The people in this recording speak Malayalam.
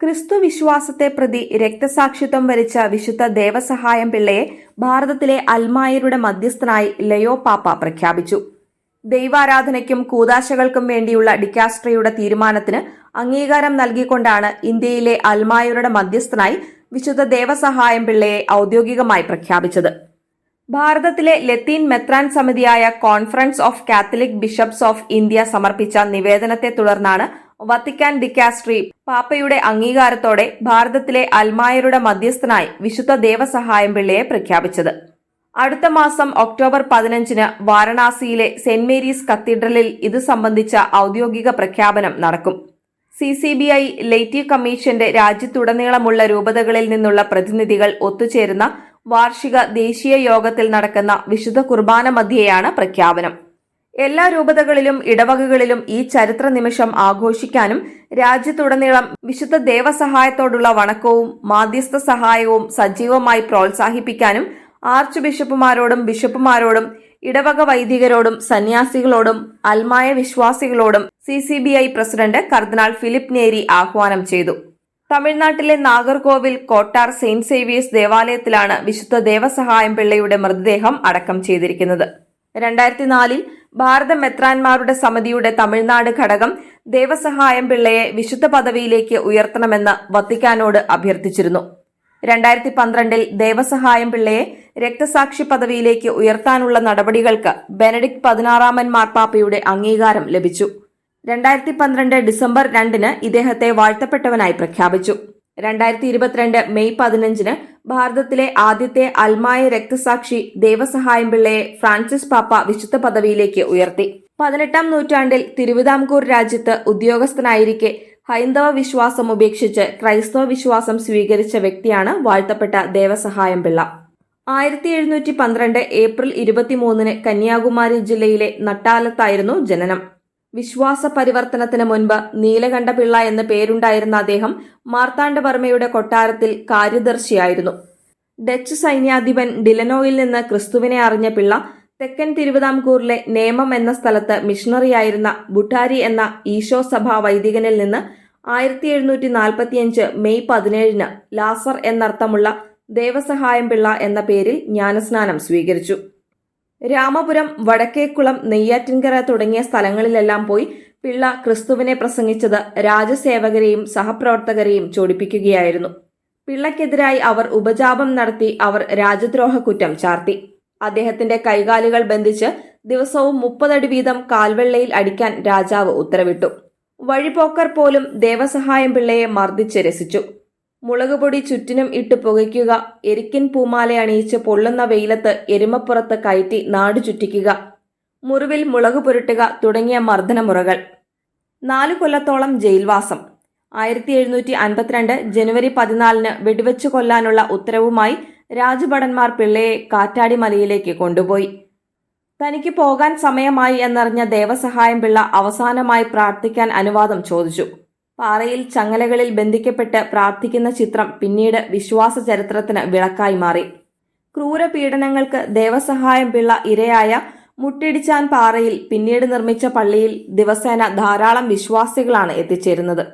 ക്രിസ്തു വിശ്വാസത്തെ പ്രതി രക്തസാക്ഷിത്വം വരിച്ച വിശുദ്ധ ദേവസഹായം പിള്ളയെ ഭാരതത്തിലെ അൽമായരുടെ മധ്യസ്ഥനായി ലയോ പാപ്പ പ്രഖ്യാപിച്ചു. ദൈവാരാധനയ്ക്കും കൂതാശകൾക്കും വേണ്ടിയുള്ള ഡിക്കാസ്ട്രയുടെ തീരുമാനത്തിന് അംഗീകാരം നൽകിക്കൊണ്ടാണ് ഇന്ത്യയിലെ അൽമായരുടെ മധ്യസ്ഥനായി വിശുദ്ധ ദേവസഹായം പിള്ളയെ ഔദ്യോഗികമായി പ്രഖ്യാപിച്ചത്. ഭാരതത്തിലെ ലത്തീൻ മെത്രാൻ സമിതിയായ Conference of Catholic Bishops of India സമർപ്പിച്ച നിവേദനത്തെ തുടർന്നാണ് വത്തിക്കാൻ ഡിക്കാസ്ട്രി പാപ്പയുടെ അംഗീകാരത്തോടെ ഭാരതത്തിലെ അൽമായരുടെ മധ്യസ്ഥനായി വിശുദ്ധ ദേവസഹായം പിള്ളയെ പ്രഖ്യാപിച്ചത്. അടുത്ത മാസം ഒക്ടോബർ പതിനഞ്ചിന് വാരണാസിയിലെ സെന്റ് മേരീസ് കത്തീഡ്രലിൽ ഇത് സംബന്ധിച്ച ഔദ്യോഗിക പ്രഖ്യാപനം നടക്കും. C C B I laity കമ്മീഷന്റെ രാജ്യത്തുടനീളമുള്ള രൂപതകളിൽ നിന്നുള്ള പ്രതിനിധികൾ ഒത്തുചേരുന്ന വാർഷിക ദേശീയ യോഗത്തിൽ നടക്കുന്ന വിശുദ്ധ കുർബാന മധ്യയാണ് പ്രഖ്യാപനം. എല്ലാ രൂപതകളിലും ഇടവകകളിലും ഈ ചരിത്ര നിമിഷം ആഘോഷിക്കാനും രാജ്യത്തുടനീളം വിശുദ്ധ ദേവസഹായത്തോടുള്ള വണക്കവും മാധ്യസ്ഥ സഹായവും സജീവമായി പ്രോത്സാഹിപ്പിക്കാനും ആർച്ച് ബിഷപ്പുമാരോടും ബിഷപ്പുമാരോടും ഇടവക വൈദികരോടും സന്യാസികളോടും അൽമായ വിശ്വാസികളോടും C C B I president cardinal Philip നേരി ആഹ്വാനം ചെയ്തു. തമിഴ്നാട്ടിലെ നാഗർകോവിൽ കോട്ടാർ സെയിന്റ് സേവിയേഴ്സ് ദേവാലയത്തിലാണ് വിശുദ്ധ ദേവസഹായം പിള്ളയുടെ മൃതദേഹം അടക്കം ചെയ്തിരിക്കുന്നത്. രണ്ടായിരത്തി നാലിൽ ഭാരത മെത്രാൻമാരുടെ സമിതിയുടെ തമിഴ്നാട് ഘടകം ദേവസഹായം പിള്ളയെ വിശുദ്ധ പദവിയിലേക്ക് ഉയർത്തണമെന്ന് വത്തിക്കാനോട് അഭ്യർത്ഥിച്ചിരുന്നു. രണ്ടായിരത്തി പന്ത്രണ്ടിൽ ദേവസഹായം പിള്ളയെ രക്തസാക്ഷി പദവിയിലേക്ക് ഉയർത്താനുള്ള നടപടികൾക്ക് ബെനഡിക്ട് പതിനാറാമൻ മാർപ്പാപ്പയുടെ അംഗീകാരം ലഭിച്ചു. രണ്ടായിരത്തി പന്ത്രണ്ട് ഡിസംബർ രണ്ടിന് ഇദ്ദേഹത്തെ വാഴ്ത്തപ്പെട്ടവനായി പ്രഖ്യാപിച്ചു. രണ്ടായിരത്തി ഇരുപത്തിരണ്ട് മെയ് പതിനഞ്ചിന് ഭാരതത്തിലെ ആദ്യത്തെ അൽമായ രക്തസാക്ഷി ദേവസഹായം പിള്ളയെ ഫ്രാൻസിസ് പാപ്പ വിശുദ്ധ പദവിയിലേക്ക് ഉയർത്തി. പതിനെട്ടാം നൂറ്റാണ്ടിൽ തിരുവിതാംകൂർ രാജ്യത്ത് ഉദ്യോഗസ്ഥനായിരിക്കെ ഹൈന്ദവ വിശ്വാസം ഉപേക്ഷിച്ച് ക്രൈസ്തവ വിശ്വാസം സ്വീകരിച്ച വ്യക്തിയാണ് വാഴ്ത്തപ്പെട്ട ദേവസഹായം പിള്ള. ആയിരത്തി എഴുന്നൂറ്റി പന്ത്രണ്ട് ഏപ്രിൽ ഇരുപത്തിമൂന്നിന് കന്യാകുമാരി ജില്ലയിലെ നട്ടാലത്തായിരുന്നു ജനനം. വിശ്വാസ പരിവർത്തനത്തിന് മുൻപ് നീലകണ്ഠപിള്ള എന്ന പേരുണ്ടായിരുന്ന അദ്ദേഹം മാർത്താണ്ഡവർമ്മയുടെ കൊട്ടാരത്തിൽ കാര്യദർശിയായിരുന്നു. ഡച്ച് സൈന്യാധിപൻ ഡിലനോയിൽ നിന്ന് ക്രിസ്തുവിനെ അറിഞ്ഞ പിള്ള തെക്കൻ തിരുവിതാംകൂറിലെ നേമം എന്ന സ്ഥലത്ത് മിഷണറിയായിരുന്ന ബുട്ടാരി എന്ന ഈശോ സഭാ വൈദികനിൽ നിന്ന് ആയിരത്തി എഴുന്നൂറ്റി നാൽപ്പത്തിയഞ്ച് മെയ് പതിനേഴിന് ലാസർ എന്നർത്ഥമുള്ള ദേവസഹായം പിള്ള എന്ന പേരിൽ ജ്ഞാനസ്നാനം സ്വീകരിച്ചു. രാമപുരം വടക്കേക്കുളം നെയ്യാറ്റിൻകര തുടങ്ങിയ സ്ഥലങ്ങളിലെല്ലാം പോയി പിള്ള ക്രിസ്തുവിനെ പ്രസംഗിച്ചത് രാജസേവകരെയും സഹപ്രവർത്തകരെയും ചോടിപ്പിക്കുകയായിരുന്നു. പിള്ളക്കെതിരായി അവർ ഉപജാപം നടത്തി അവർ രാജദ്രോഹ കുറ്റം ചാർത്തി. അദ്ദേഹത്തിന്റെ കൈകാലുകൾ ബന്ധിച്ച് ദിവസവും മുപ്പതടി വീതം കാൽവെള്ളയിൽ അടിക്കാൻ രാജാവ് ഉത്തരവിട്ടു. വഴിപോക്കർ പോലും ദേവസഹായം പിള്ളയെ മർദ്ദിച്ച് രസിച്ചു. മുളകുപൊടി ചുറ്റിനും ഇട്ട് പുകയ്ക്കുക. എരിക്കൻ പൂമാല അണിയിച്ച് പൊള്ളുന്ന വെയിലത്ത് എരുമപ്പുറത്ത് കയറ്റി നാടു ചുറ്റിക്കുക. മുറിവിൽ മുളക് പുരട്ടുക തുടങ്ങിയ മർദ്ദനമുറകൾ. നാലു കൊല്ലത്തോളം ജയിൽവാസം. ആയിരത്തി എഴുന്നൂറ്റി അൻപത്തിരണ്ട് ജനുവരി പതിനാലിന് വെടിവെച്ചു കൊല്ലാനുള്ള ഉത്തരവുമായി രാജഭടന്മാർ പിള്ളയെ കാറ്റാടി മലയിലേക്ക് കൊണ്ടുപോയി. തനിക്ക് പോകാൻ സമയമായി എന്നറിഞ്ഞ ദേവസഹായം പിള്ള അവസാനമായി പ്രാർത്ഥിക്കാൻ അനുവാദം ചോദിച്ചു. പാറയിൽ ചങ്ങലകളിൽ ബന്ധിക്കപ്പെട്ട് പ്രാർത്ഥിക്കുന്ന ചിത്രം പിന്നീട് വിശ്വാസ ചരിത്രത്തിന് വിളക്കായി മാറി. ക്രൂരപീഡനങ്ങൾക്ക് ദേവസഹായം പിള്ള ഇരയായ മുട്ടിടിച്ചാൻ പാറയിൽ പിന്നീട് നിർമ്മിച്ച പള്ളിയിൽ ദിവസേന ധാരാളം വിശ്വാസികളാണ് എത്തിച്ചേരുന്നത്.